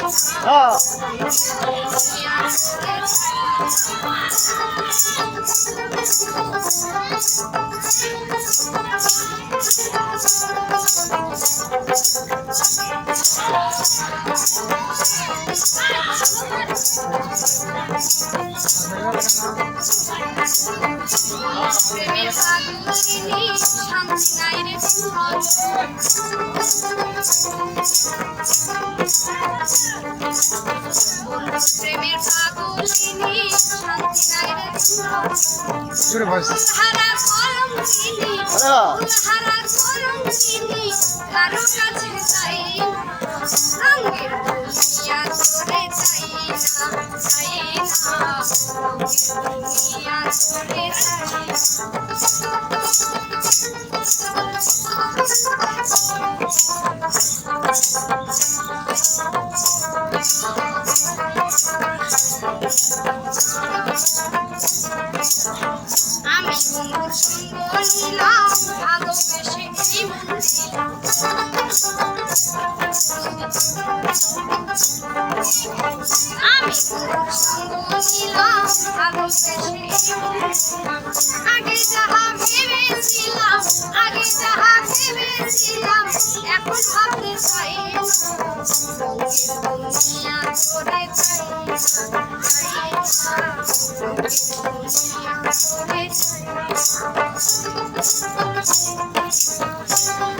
হ্যাঁ প্রেমের প্রেমের পাগলিনী শান্তি নাই রে জোরে ভয়েস হারা কলম চিনি হারা কলম চিনি কারও কাছে চাই রঙের দুনিয়া তোরে চাই না চাই না দুনিয়া তোরে চাই আগে যাহা ভেবেছিলাম আগে যাহা ভেবেছিলাম এখন ভাবতে চাই দুনিয়া তোরে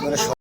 চাই